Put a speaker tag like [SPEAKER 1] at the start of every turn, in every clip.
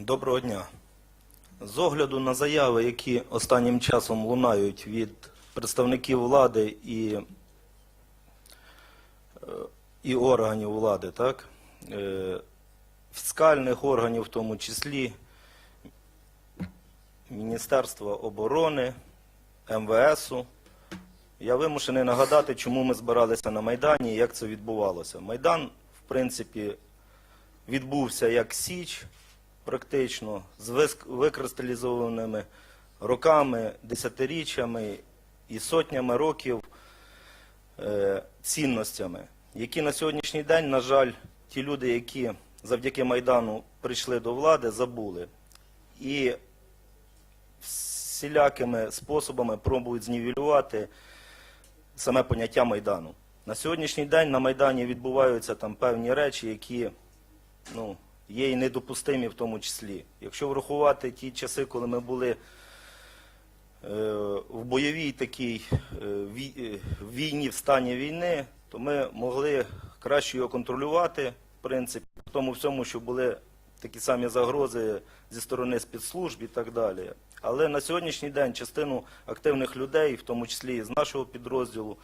[SPEAKER 1] Доброго дня. З огляду на заяви, які останнім часом лунають від представників влади і, е, і органів влади, так? Е, фіскальних органів, в тому числі Міністерства оборони, МВСу, я вимушений нагадати, чому ми збиралися на Майдані і як це відбувалося. Майдан, в принципі, відбувся як Січ, практично, з викристалізованими роками, десятиріччями і сотнями років е, цінностями, які на сьогоднішній день, на жаль, ті люди, які завдяки Майдану прийшли до влади, забули. І всілякими способами пробують знівелювати саме поняття Майдану. На сьогоднішній день на Майдані відбуваються там певні речі, які ну, є і недопустимі в тому числі. Якщо врахувати ті часи, коли ми були е, в бойовій такій е, е, війні, в стані війни, то ми могли краще його контролювати, в принципі, в тому всьому, що були такі самі загрози зі сторони спецслужб і так далі. Але на сьогоднішній день частину активних людей, в тому числі і з нашого підрозділу,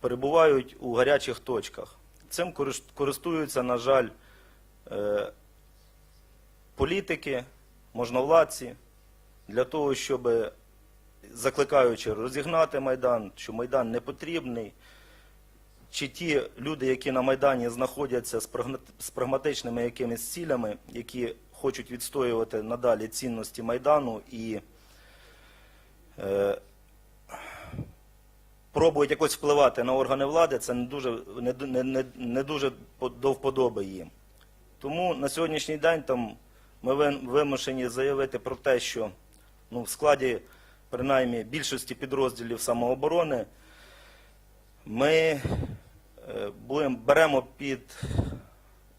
[SPEAKER 1] перебувають у гарячих точках. Цим корис- користуються, на жаль, політики, можновладці, для того, щоб закликаючи розігнати Майдан, що Майдан не потрібний, чи ті люди, які на Майдані знаходяться з прагматичними якимись цілями, які хочуть відстоювати надалі цінності Майдану і е, пробують якось впливати на органи влади, це не дуже, не, не, не дуже до вподоби їм. Тому на сьогоднішній день там ми вимушені заявити про те, що ну, в складі принаймні більшості підрозділів самооборони ми е, беремо під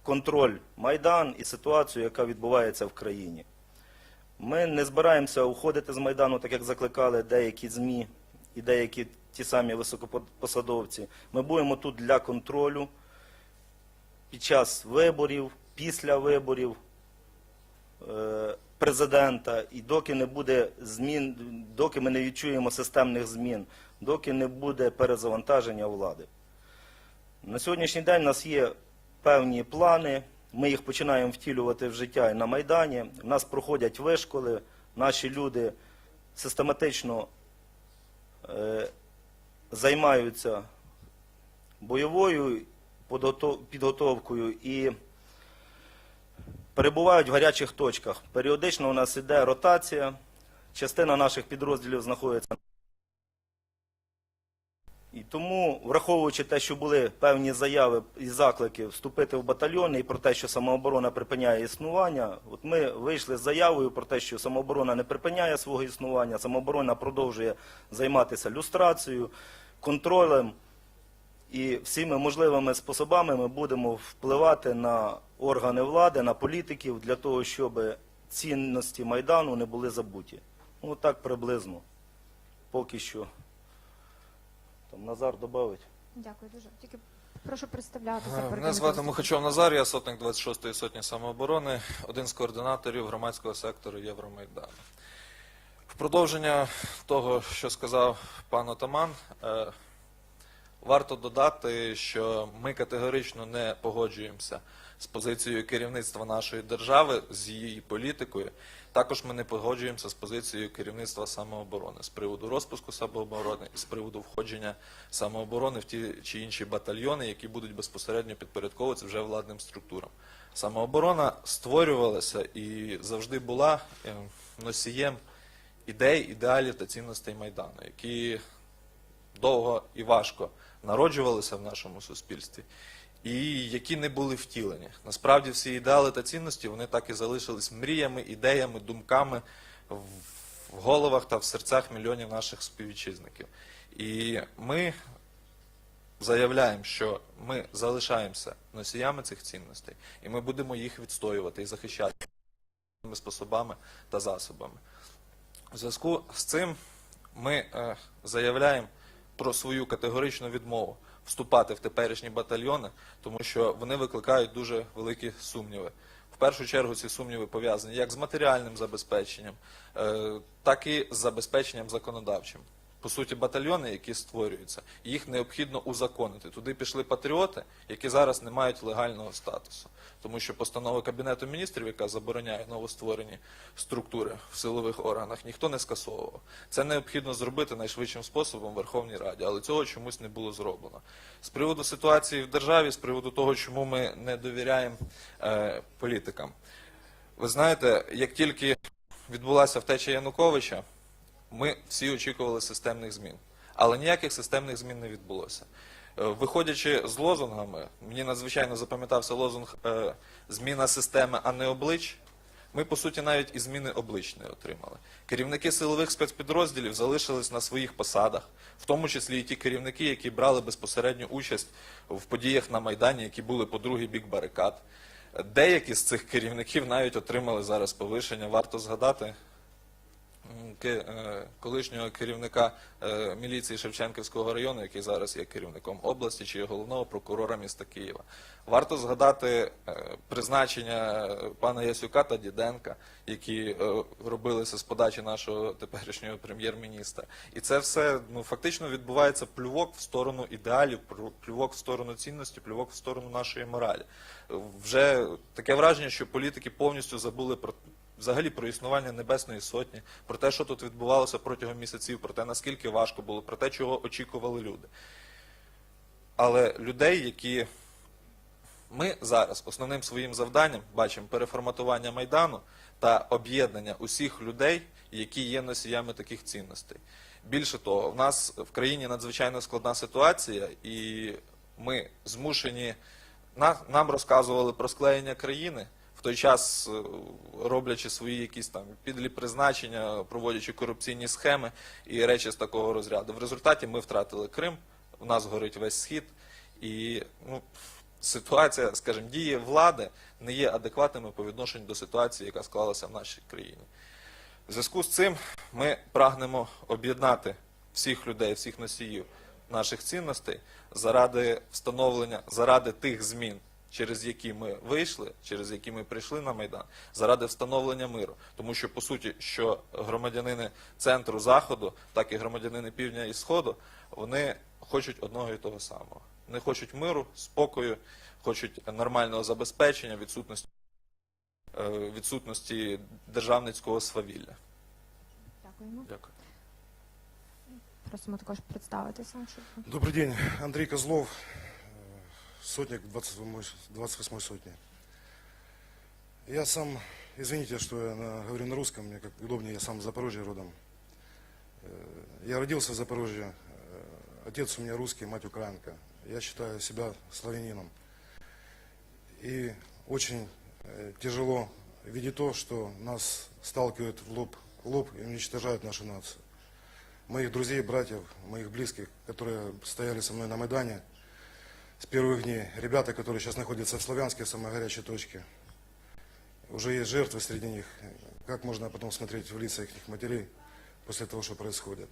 [SPEAKER 1] контроль Майдан і ситуацію, яка відбувається в країні. Ми не збираємося уходити з Майдану, так як закликали деякі ЗМІ і деякі ті самі високопосадовці. Ми будемо тут для контролю під час виборів, після виборів президента, і доки не буде змін, доки ми не відчуємо системних змін, доки не буде перезавантаження влади. На сьогоднішній день у нас є певні плани. Ми їх починаємо втілювати в життя і на Майдані. У нас проходять вишколи, наші люди систематично е, займаються бойовою підготовкою і перебувають в гарячих точках. Періодично у нас іде ротація. Частина наших підрозділів знаходиться. І тому, враховуючи те, що були певні заяви і заклики вступити в батальйони і про те, що самооборона припиняє існування, от ми вийшли з заявою про те, що самооборона не припиняє свого існування, самооборона продовжує займатися люстрацією, контролем і всіми можливими способами ми будемо впливати на органи влади, на політиків для того, щоб цінності Майдану не були забуті. Ну так приблизно. Поки що. Там Назар додавить.
[SPEAKER 2] Дякую дуже. Тільки прошу представлятися.
[SPEAKER 3] Е, Мене звати Мухачов Назар, я сотник 26-ї сотні самооборони, один з координаторів громадського сектору Євромайдану. В продовження того, що сказав пан Отаман, е, варто додати, що ми категорично не погоджуємося з позицією керівництва нашої держави, з її політикою. Також ми не погоджуємося з позицією керівництва самооборони з приводу розпуску самооборони і з приводу входження самооборони в ті чи інші батальйони, які будуть безпосередньо підпорядковуватися вже владним структурам. Самооборона створювалася і завжди була е, носієм ідей, ідеалів та цінностей Майдану, які довго і важко народжувалися в нашому суспільстві, і які не були втілені. Насправді всі ідеали та цінності вони так і залишились мріями, ідеями, думками в головах та в серцях мільйонів наших співвітчизників. І ми заявляємо, що ми залишаємося носіями цих цінностей, і ми будемо їх відстоювати і захищати способами та засобами. У зв'язку з цим ми е, заявляємо про свою категоричну відмову вступати в теперішні батальйони, тому що вони викликають дуже великі сумніви в першу чергу ці сумніви пов'язані як з матеріальним забезпеченням, е, так і з забезпеченням законодавчим. По суті, батальйони, які створюються, їх необхідно узаконити. Туди пішли патріоти, які зараз не мають легального статусу. Тому що постанова Кабінету міністрів, яка забороняє новостворені структури в силових органах, ніхто не скасовував. Це необхідно зробити найшвидшим способом в Верховній Раді, але цього чомусь не було зроблено. З приводу ситуації в державі, з приводу того, чому ми не довіряємо е, політикам. Ви знаєте, як тільки відбулася втеча Януковича, ми всі очікували системних змін. Але ніяких системних змін не відбулося. Е, Виходячи з лозунгами, мені надзвичайно запам'ятався лозунг е, зміна системи, а не облич. Ми, по суті, навіть і зміни облич не отримали. Керівники силових спецпідрозділів залишились на своїх посадах, в тому числі і ті керівники, які брали безпосередню участь в подіях на Майдані, які були по другий бік барикад. Деякі з цих керівників навіть отримали зараз повишення. Варто згадати колишнього керівника е, міліції Шевченківського району, який зараз є керівником області, чи головного прокурора міста Києва. Варто згадати е, призначення е, пана Ясюка та Діденка, які е, робилися з подачі нашого теперішнього прем'єр-міністра. І це все ну фактично відбувається плювок в сторону ідеалів, плю- плювок в сторону цінності, плювок в сторону нашої моралі. Е, Вже таке враження, що політики повністю забули про взагалі про існування Небесної Сотні, про те, що тут відбувалося протягом місяців, про те, наскільки важко було, про те, чого очікували люди. Але людей, які ми зараз основним своїм завданням бачимо переформатування Майдану та об'єднання усіх людей, які є носіями таких цінностей. Більше того, в нас в країні надзвичайно складна ситуація, і ми змушені нам розказували про склеєння країни. В той час, е, роблячи свої якісь там підлі призначення, проводячи корупційні схеми і речі з такого розряду. В результаті ми втратили Крим, у нас горить весь схід, і ну, ситуація, скажімо, дії влади не є адекватними по відношенню до ситуації, яка склалася в нашій країні. В зв'язку з цим ми прагнемо об'єднати всіх людей, всіх носіїв наших цінностей заради встановлення, заради тих змін, через які ми вийшли, через які ми прийшли на Майдан, заради встановлення миру. Тому що, по суті, що громадянини центру заходу, так і громадянини півдня і сходу, вони хочуть одного і того самого. Вони хочуть миру, спокою, хочуть нормального забезпечення, відсутності, е, відсутності державницького свавілля.
[SPEAKER 2] Дякуємо.
[SPEAKER 3] Дякую.
[SPEAKER 2] Просимо також представитися. щоб-
[SPEAKER 4] Добрый день, Андрей Козлов, сотник 28, 28 сотни. Я сам, извините, что я на- говорю на русском, мне как удобнее, я сам из Запорожья родом. Э, Я родился в Запорожье, э, отец у меня русский, мать украинка. Я считаю себя славянином. И очень э, тяжело видеть то, что нас сталкивают в лоб в лоб и уничтожают нашу нацию моих друзей, братьев, моих близких, которые стояли со мной на Майдане с первых дней. Ребята, которые сейчас находятся в Славянске, в самой горячей точке. Уже есть жертвы среди них. Как можно потом смотреть в лица их матерей после того, что происходит?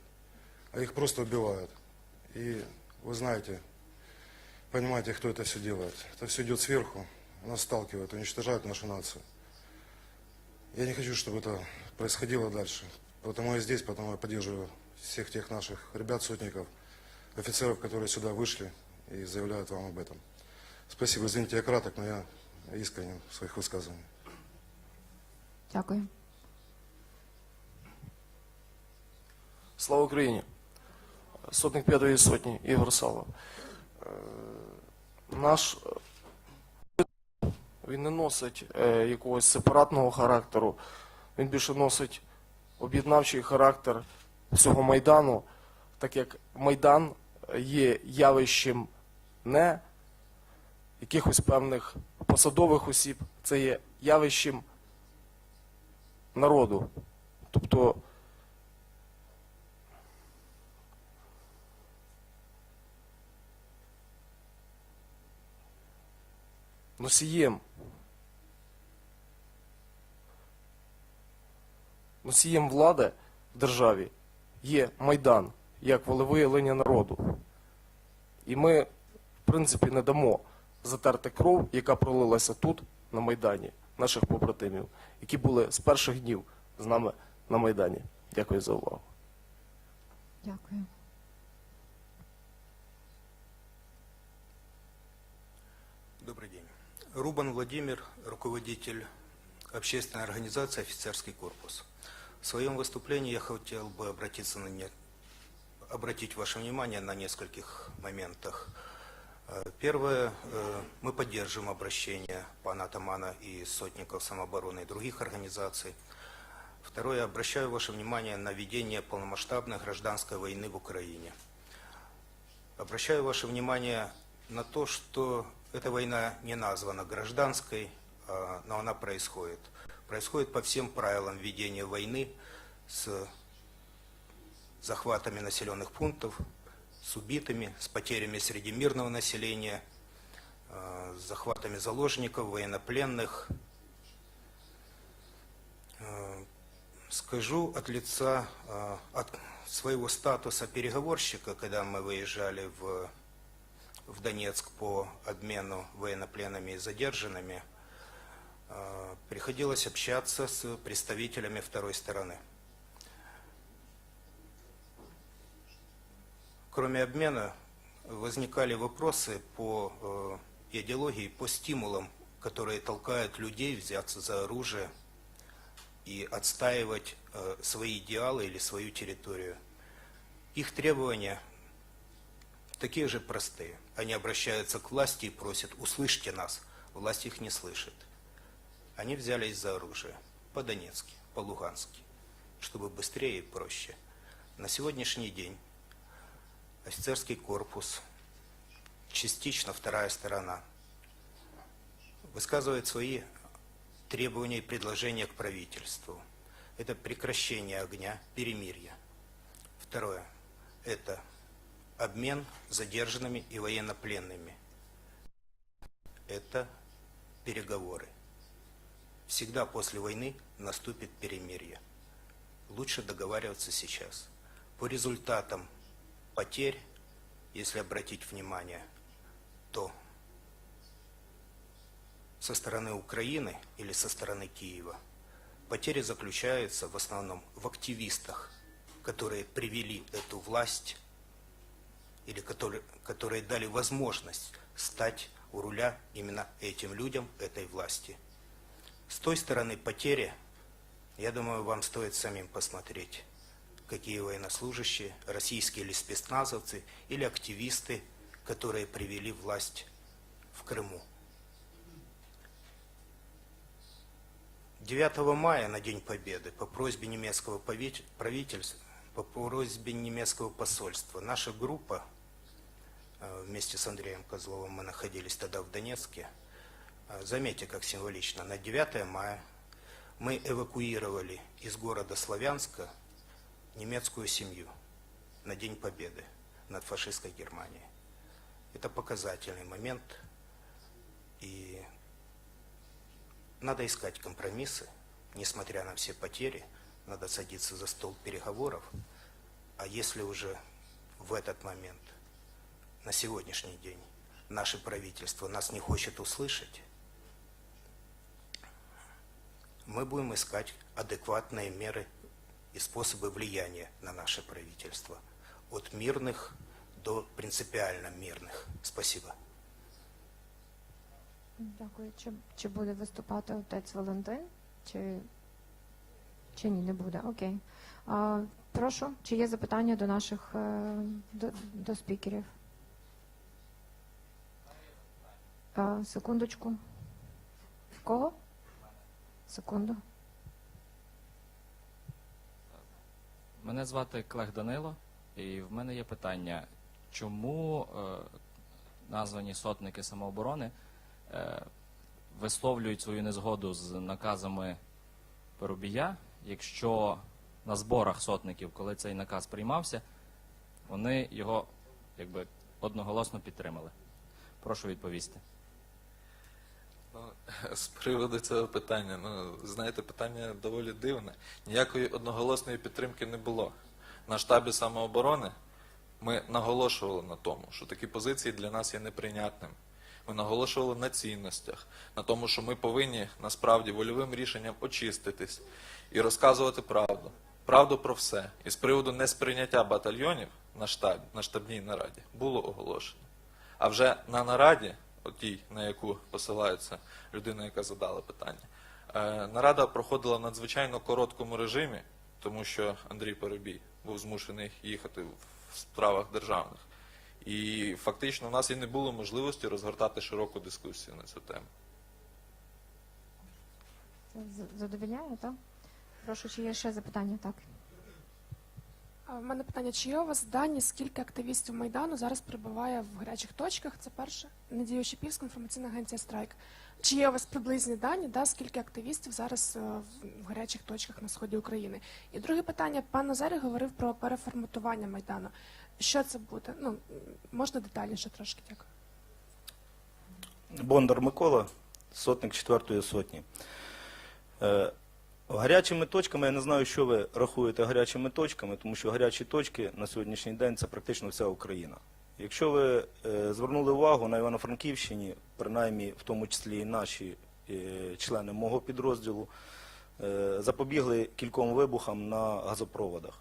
[SPEAKER 4] А их просто убивают. И вы знаете, понимаете, кто это все делает. Это все идет сверху, нас сталкивают, уничтожают нашу нацию. Я не хочу, чтобы это происходило дальше. Потому я здесь, потому я поддерживаю всех тех наших ребят, сотников, офицеров, которые сюда вышли и заявляют вам об этом. Спасибо, извините, я краток, но я искренен в своих высказываниях.
[SPEAKER 2] Дякую.
[SPEAKER 5] Слава Україні! Сотник п'ятої сотні Ігор Сало. Е, Наш е, він не носить е, якогось сепаратного характеру, він більше носить об'єднавчий характер всього Майдану, так як Майдан є явищем не якихось певних посадових осіб, це є явищем народу. Тобто носієм. Носієм влади в державі є Майдан як волевиявлення народу. І ми, принципі, не дамо затерти кров, яка пролилася тут, на Майдані, наших побратимів, які були з перших днів з нами на Майдані. Дякую за увагу.
[SPEAKER 2] Дякую.
[SPEAKER 6] Добрый день. Рубан Владимир, руководитель общественной организации «Офицерский корпус». В своем выступлении я хотел бы обратиться на не... обратить ваше внимание на нескольких моментах. Э, Первое, э, мы поддерживаем обращение пана Атамана и сотников самообороны и других организаций. Второе, обращаю ваше внимание на ведение полномасштабной гражданской войны в Украине. Обращаю ваше внимание на то, что эта война не названа гражданской, а, но она происходит. Происходит по всем правилам ведения войны с захватами населенных пунктов, с убитыми, с потерями среди мирного населения, а, с захватами заложников, военнопленных. Э, Скажу от лица, э, от своего статуса переговорщика, когда мы выезжали в, в Донецк по обмену военнопленными и задержанными, э, приходилось общаться с представителями второй стороны. Кроме обмена, возникали вопросы по э, идеологии, по стимулам, которые толкают людей взяться за оружие и отстаивать э, свои идеалы или свою территорию. Их требования такие же простые. Они обращаются к власти и просят, услышьте нас. Власть их не слышит. Они взялись за оружие по-донецки, по-лугански, чтобы быстрее и проще. На сегодняшний день офицерский корпус, частично вторая сторона, высказывает свои требования и предложения к правительству. Это прекращение огня, перемирие. Второе. Это обмен задержанными и военнопленными. Это переговоры. Всегда после войны наступит перемирие. Лучше договариваться сейчас. По результатам потерь, если обратить внимание, то со стороны Украины или со стороны Киева. Потери заключаются в основном в активистах, которые привели эту власть или которые, которые дали возможность стать у руля именно этим людям, этой власти. С той стороны потери, я думаю, вам стоит самим посмотреть, какие военнослужащие, российские или спецназовцы, или активисты, которые привели власть в Крыму. 9 мая на День Победы по просьбе немецкого правительства, по просьбе немецкого посольства, наша группа э, вместе с Андреем Козловым, мы находились тогда в Донецке, Э, заметьте, как символично, на 9 мая мы эвакуировали из города Славянска немецкую семью на День Победы над фашистской Германией. Это показательный момент, и надо искать компромиссы, несмотря на все потери, надо садиться за стол переговоров. А если уже в этот момент, на сегодняшний день, наше правительство нас не хочет услышать, мы будем искать адекватные меры и способы влияния на наше правительство. От мирных до принципиально мирных. Спасибо.
[SPEAKER 2] Дякую. Чи, чи буде виступати отець Валентин? Чи, чи ні, не буде? Окей. А, прошу, чи є запитання до наших е, до, до спікерів? А, секундочку. В кого? Секунду.
[SPEAKER 7] Мене звати Клех Данило, і в мене є питання, чому е, названі сотники самооборони е, висловлюють свою незгоду з наказами Поробія, якщо на зборах сотників, коли цей наказ приймався, вони його якби одноголосно підтримали. Прошу відповісти.
[SPEAKER 3] Ну, з приводу цього питання, ну, знаєте, питання доволі дивне. Ніякої одноголосної підтримки не було. На штабі самооборони ми наголошували на тому, що такі позиції для нас є неприйнятними. Ми наголошували на цінностях, на тому, що ми повинні насправді вольовим рішенням очиститись і розказувати правду. Правду про все. І з приводу несприйняття батальйонів на штабі, на штабній нараді було оголошено. А вже на нараді, отій, на яку посилається людина, яка задала питання, е, нарада проходила в надзвичайно короткому режимі, тому що Андрій Перебій був змушений їхати в справах державних. І фактично у нас і не було можливості розгортати широку дискусію на цю тему.
[SPEAKER 2] Це задовільняє, так? Прошу, чи є ще запитання? Так.
[SPEAKER 8] В мене питання: чи є у вас дані, скільки активістів Майдану зараз перебуває в гарячих точках? Це перше. Надія Шипівська, інформаційна агенція Страйк. Чи є у вас приблизні дані, да, скільки активістів зараз е, в- гарячих точках на сході України? І друге питання: пан Назарій говорив про переформатування Майдану. Що це буде? Ну можна детальніше трошки дякую.
[SPEAKER 1] Бондар Микола, сотник 4-ї сотні. Гарячими точками, я не знаю, що ви рахуєте гарячими точками, тому що гарячі точки на сьогоднішній день це практично вся Україна. Якщо ви е, звернули увагу на Івано-Франківщині, принаймні в тому числі і наші е, члени мого підрозділу, е, запобігли кільком вибухам на газопроводах.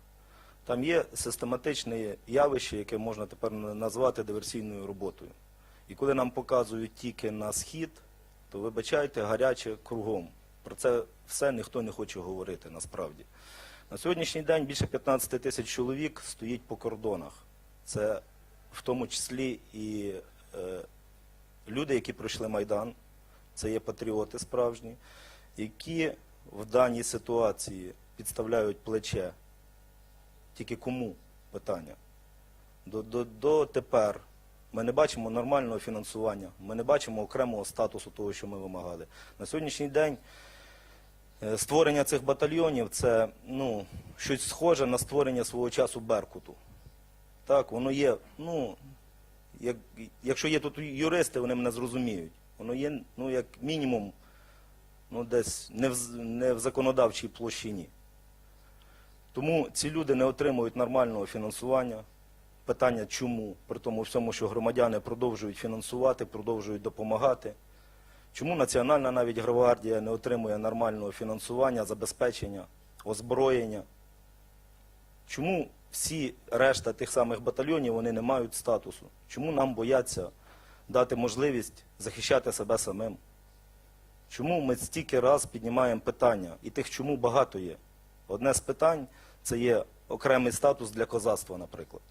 [SPEAKER 1] Там є систематичне явище, яке можна тепер назвати диверсійною роботою. І коли нам показують тільки на схід, то вибачайте, гаряче кругом. Про це все ніхто не хоче говорити насправді. На сьогоднішній день більше 15 тисяч чоловік стоїть по кордонах. Це в тому числі і е, люди, які пройшли Майдан, це є патріоти справжні, які в даній ситуації підставляють плече. Тільки кому питання? До, до, до тепер ми не бачимо нормального фінансування, ми не бачимо окремого статусу того, що ми вимагали. На сьогоднішній день створення цих батальйонів це ну, щось схоже на створення свого часу Беркуту. Так, воно є, ну, як, якщо є тут юристи, вони мене зрозуміють. Воно є, ну, як мінімум, ну, десь не в, не в законодавчій площині. Тому ці люди не отримують нормального фінансування. Питання чому? При тому всьому, що громадяни продовжують фінансувати, продовжують допомагати. Чому Національна навіть гвардія не отримує нормального фінансування, забезпечення, озброєння? Чому всі решта тих самих батальйонів вони не мають статусу? Чому нам бояться дати можливість захищати себе самим? Чому ми стільки раз піднімаємо питання? І тих чому багато є. Одне з питань це є окремий статус для козацтва, наприклад.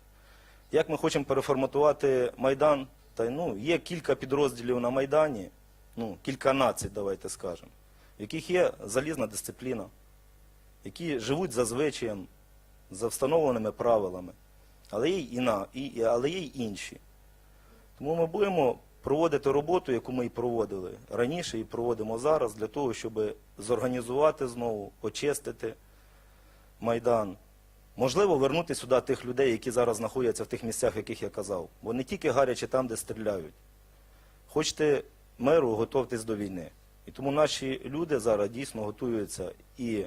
[SPEAKER 1] Як ми хочемо переформатувати Майдан, та ну, є кілька підрозділів на Майдані, ну, націй, давайте скажемо, в яких є залізна дисципліна, які живуть за звичаєм, за встановленими правилами, але є й, іна, і, і- але є й інші. Тому ми будемо проводити роботу, яку ми і проводили раніше і проводимо зараз, для того, щоб зорганізувати знову, очистити Майдан. Можливо, вернути сюди тих людей, які зараз знаходяться в тих місцях, яких я казав. Бо не тільки гаряче там, де стріляють. Хочете миру, готовтесь до війни. І тому наші люди зараз дійсно готуються і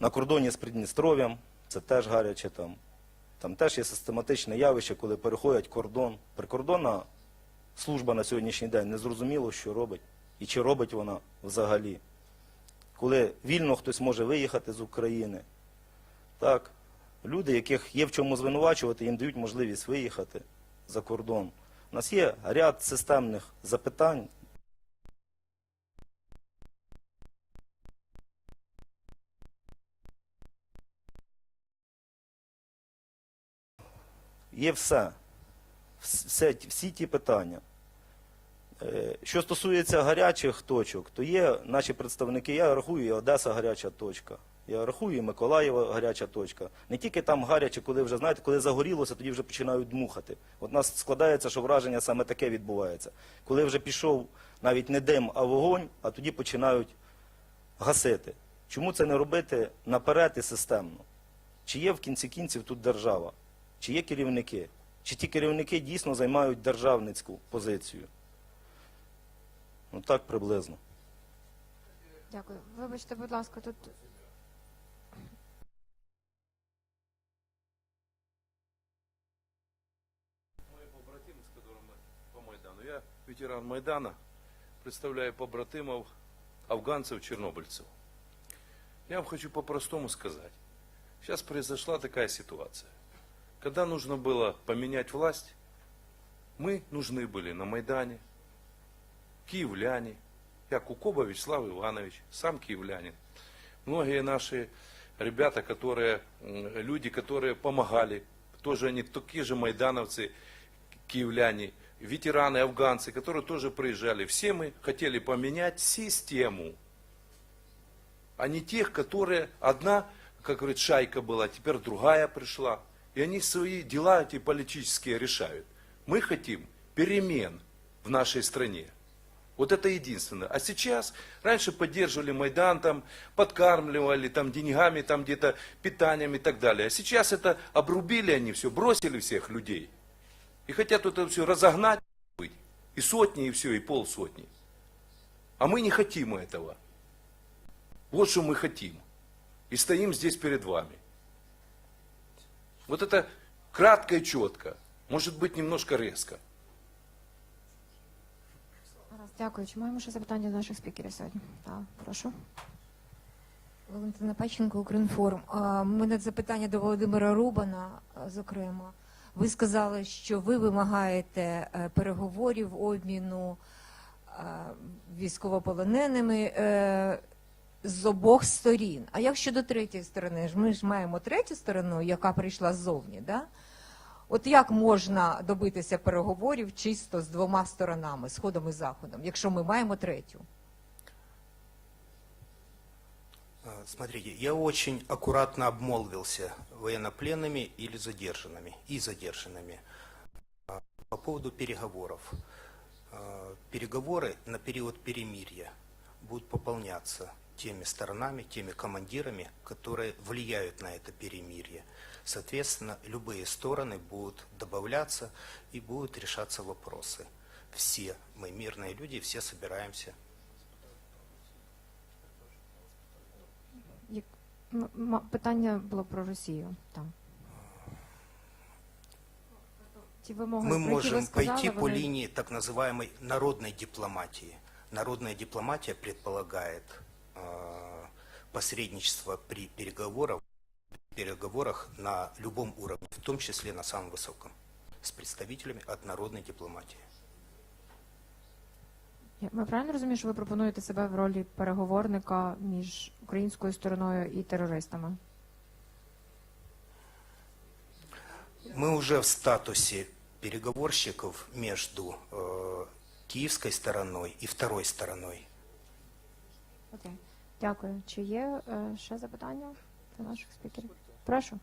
[SPEAKER 1] на кордоні з Придністров'ям, це теж гаряче там. Там теж є систематичне явище, коли переходять кордон. Прикордонна служба на сьогоднішній день не зрозуміло, що робить і чи робить вона взагалі. Коли вільно хтось може виїхати з України. Так, люди, яких є в чому звинувачувати, їм дають можливість виїхати за кордон. У нас є ряд системних запитань. Є все. все всі ті питання. Е, Що стосується гарячих точок, то є наші представники, я рахую, і Одеса гаряча точка. Я рахую, і Миколаєва гаряча точка. Не тільки там гаряче, коли вже, знаєте, коли загорілося, тоді вже починають дмухати. От нас складається, що враження саме таке відбувається. Коли вже пішов навіть не дим, а вогонь, а тоді починають гасити. Чому це не робити наперед і системно? Чи є в кінці кінців тут держава? Чи є керівники? Чи ті керівники дійсно займають державницьку позицію? Ну так приблизно.
[SPEAKER 2] Дякую. Вибачте, будь ласка, тут
[SPEAKER 9] ветеран Майдана, представляю побратимов афганцев, чернобыльцев. Я вам хочу по-простому сказать. Сейчас произошла такая ситуация. Когда нужно было поменять власть, мы нужны были на Майдане, киевляне, я Кукоба Вячеслав Иванович, сам киевлянин. Многие наши ребята, которые, люди, которые помогали, тоже они такие же майдановцы, киевляне, ветераны, афганцы, которые тоже приезжали. Все мы хотели поменять систему, а не тех, которые одна, как говорит, шайка была, теперь другая пришла. И они свои дела эти политические решают. Мы хотим перемен в нашей стране. Вот это единственное. А сейчас, раньше поддерживали Майдан, там, подкармливали там, деньгами, там, где-то питанием и так далее. А сейчас это обрубили они все, бросили всех людей. И хотят вот это все разогнать, быть. и сотни, и все, и полсотни. А мы не хотим этого. Вот что мы хотим. И стоим здесь перед вами. Вот это кратко и четко. Может быть, немножко резко.
[SPEAKER 2] Гаразд, дякую. Чи маємо ще запитання до наших спікерів сьогодні? Так, прошу.
[SPEAKER 10] Валентина Пащенко, Укрінформ. А, У мене запитання до Володимира Рубана, а, зокрема. Ви сказали, що ви вимагаєте е, переговорів, обміну е, військовополоненими е, з обох сторін. А як щодо третьої сторони? Ми ж маємо третю сторону, яка прийшла ззовні, да? От як можна добитися переговорів чисто з двома сторонами, сходом і заходом, якщо ми маємо третю?
[SPEAKER 6] Смотрите, я очень аккуратно обмолвился военнопленными или задержанными и задержанными. А, По поводу переговоров. А, Переговоры на период перемирия будут пополняться теми сторонами, теми командирами, которые влияют на это перемирие. Соответственно, любые стороны будут добавляться и будут решаться вопросы. Все мы мирные люди, все собираемся
[SPEAKER 2] м- м- Питання було про Росію. Там. Ті вимоги,
[SPEAKER 6] Мы
[SPEAKER 2] про які ви
[SPEAKER 6] можем
[SPEAKER 2] сказали,
[SPEAKER 6] пойти по
[SPEAKER 2] вони-
[SPEAKER 6] линии так называемой народной дипломатии. Народная дипломатия предполагает э, посредничество при переговорах, переговорах на любом уровне, в том числе на самом высоком, с представителями от народной дипломатии.
[SPEAKER 2] Я- Ми правильно розуміємо, що ви пропонуєте себе в ролі переговорника між українською стороною і терористами?
[SPEAKER 6] Мы уже в статусе переговорщиков между э, киевской стороной и второй стороной.
[SPEAKER 2] Окей. Дякую. Чи є е, ще запитання до наших спікерів? Прошу.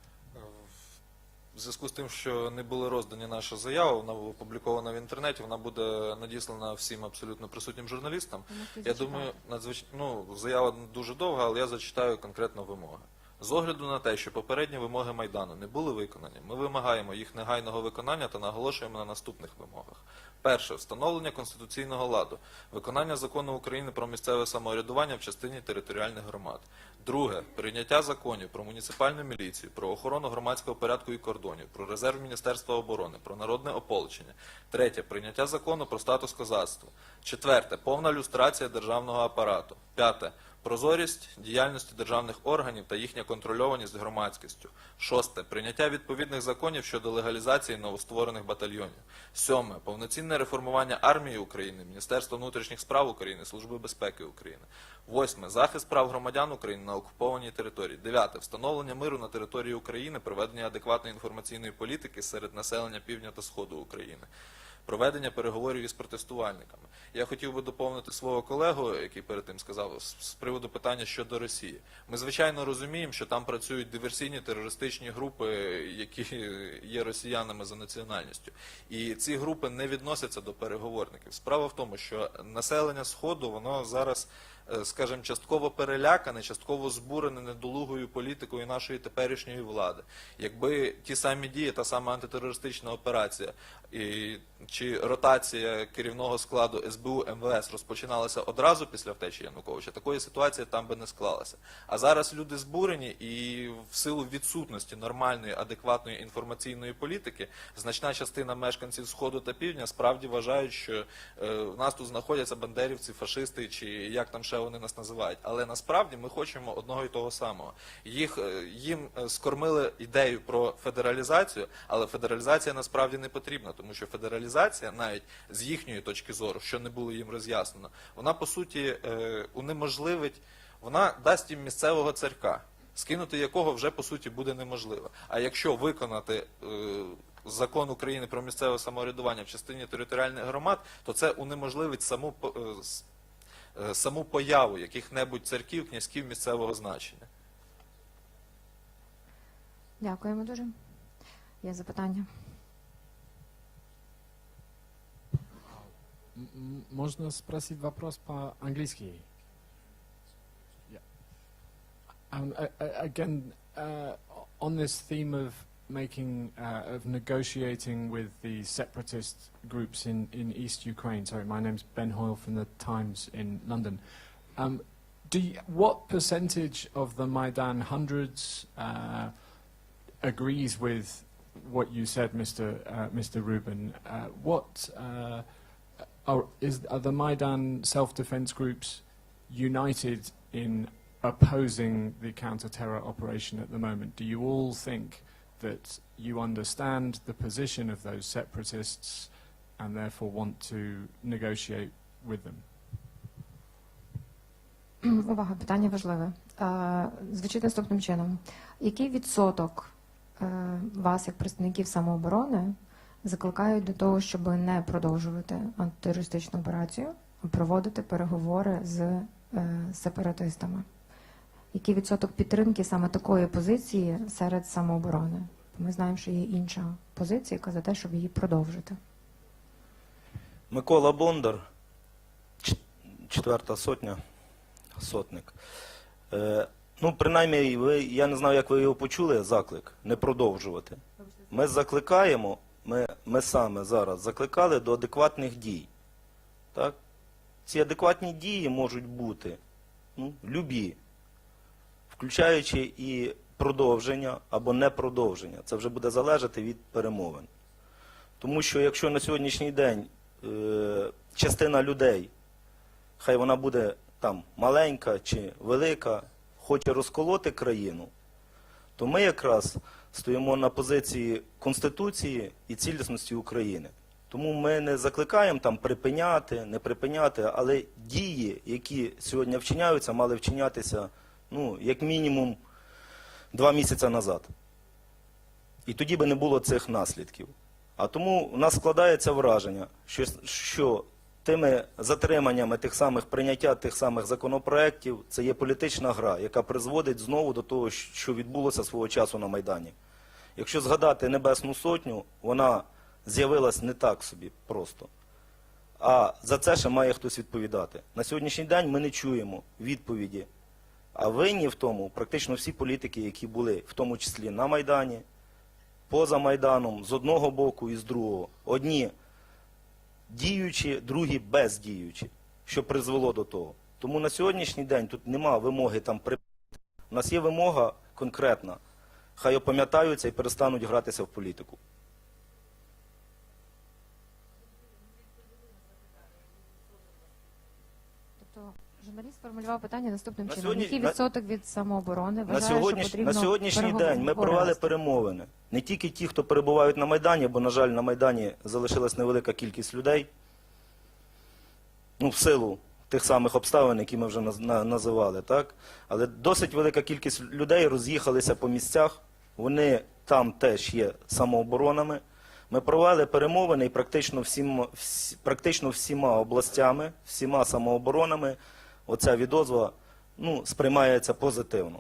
[SPEAKER 3] В зв'язку з тим, що не були роздані наша заява, вона була опублікована в інтернеті, вона буде надіслана всім абсолютно присутнім журналістам. Я
[SPEAKER 2] зачитати.
[SPEAKER 3] думаю, надзвич... ну, заява дуже довга, але я зачитаю конкретно вимоги. З огляду на те, що попередні вимоги Майдану не були виконані, ми вимагаємо їх негайного виконання та наголошуємо на наступних вимогах. Перше встановлення конституційного ладу, виконання закону України про місцеве самоврядування в частині територіальних громад. Друге прийняття законів про муніципальну міліцію, про охорону громадського порядку і кордонів, про резерв Міністерства оборони, про народне ополчення. Третє прийняття закону про статус козацтва. Четверте повна люстрація державного апарату. П'яте прозорість діяльності державних органів та їхня контрольованість громадськістю. Шосте прийняття відповідних законів щодо легалізації новостворених батальйонів. Сьоме повноцінне реформування армії України, Міністерства внутрішніх справ України, Служби безпеки України. Восьме захист прав громадян України на окупованій території. Дев'яте встановлення миру на території України, проведення адекватної інформаційної політики серед населення півдня та сходу України. Проведення переговорів із протестувальниками. Я хотів би доповнити свого колегу, який перед тим сказав, з приводу питання щодо Росії. Ми звичайно розуміємо, що там працюють диверсійні терористичні групи, які є росіянами за національністю. І ці групи не відносяться до переговорників. Справа в тому, що населення Сходу воно зараз е, скажімо, частково перелякане, частково збурене недолугою політикою нашої теперішньої влади. Якби ті самі дії, та сама антитерористична операція і, чи ротація керівного складу СБУ МВС розпочиналася одразу після втечі Януковича, такої ситуації там би не склалася. А зараз люди збурені і в силу відсутності нормальної, адекватної інформаційної політики, значна частина мешканців Сходу та Півдня справді вважають, що е, в нас тут знаходяться бандерівці, фашисти чи як там ще вони нас називають. Але насправді ми хочемо одного і того самого. Їх е, їм е, скормили ідею про федералізацію, але федералізація насправді не потрібна, тому що федералізація, навіть з їхньої точки зору, що не було їм роз'яснено, вона по суті е, унеможливить, вона дасть їм місцевого царька, скинути якого вже по суті буде неможливо. А якщо виконати е, закон України про місцеве самоврядування в частині територіальних громад, то це унеможливить саму е, саму появу яких-небудь царків, князьків місцевого значення.
[SPEAKER 2] Дякуємо дуже. Є запитання.
[SPEAKER 11] Можно спросить вопрос по-английски? Yeah. Um, a- a- again, uh, on this theme of making, uh, of negotiating with the separatist groups in, in East Ukraine. Sorry, my name's Ben Hoyle from the Times in London. Um, do you, what percentage of the Maidan hundreds uh, agrees with what you said, Mr. Uh, Mr. Rubin? Uh, what uh, are, is, are the Maidan self-defense groups united in opposing the counter-terror operation at the moment? Do you all think that you understand the position of those separatists and therefore want to negotiate with them?
[SPEAKER 2] Увага, питання важливе. Е, Звучить наступним чином. Який відсоток е, вас, як представників самооборони, закликають до того, щоб не продовжувати антитерористичну операцію, а проводити переговори з е, сепаратистами? Який відсоток підтримки саме такої позиції серед самооборони? Ми знаємо, що є інша позиція, яка за те, щоб її продовжити.
[SPEAKER 1] Микола Бондар, четверта сотня, сотник. Е, ну, принаймні, ви, я не знаю, як ви його почули, заклик, не продовжувати. Ми закликаємо, ми, ми саме зараз закликали до адекватних дій. Так? Ці адекватні дії можуть бути ну, любі, включаючи і продовження або не продовження. Це вже буде залежати від перемовин. Тому що якщо на сьогоднішній день е, частина людей, хай вона буде там маленька чи велика, хоче розколоти країну, то ми якраз стоїмо на позиції Конституції і цілісності України. Тому ми не закликаємо там припиняти, не припиняти, але дії, які сьогодні вчиняються, мали вчинятися ну, як мінімум два місяці назад. І тоді би не було цих наслідків. А тому у нас складається враження, що, що тими затриманнями тих самих прийняття тих самих законопроєктів це є політична гра, яка призводить знову до того, що відбулося свого часу на Майдані. Якщо згадати Небесну Сотню, вона з'явилась не так собі просто. А за це ще має хтось відповідати. На сьогоднішній день ми не чуємо відповіді. А винні в тому практично всі політики, які були, в тому числі на Майдані, поза Майданом, з одного боку і з другого. Одні діючі, другі бездіючі, що призвело до того. Тому на сьогоднішній день тут нема вимоги там при... У нас є вимога конкретна. Хай опам'ятаються і перестануть гратися в політику.
[SPEAKER 2] Тобто журналіст сформулював питання наступним
[SPEAKER 1] На
[SPEAKER 2] чином. Який відсоток від самооборони
[SPEAKER 1] На,
[SPEAKER 2] вважає,
[SPEAKER 1] сьогодні,
[SPEAKER 2] що потрібно
[SPEAKER 1] на сьогоднішній день ми провели перемовини. Не тільки ті, хто перебувають на Майдані, бо, на жаль, на Майдані залишилась невелика кількість людей. Ну, в силу тих самих обставин, які ми вже називали, так? Але досить велика кількість людей роз'їхалися по місцях. Вони там теж є самооборонами. Ми провели перемовини і практично, всім, всі, практично всіма областями, всіма самооборонами оця відозва ну, сприймається позитивно.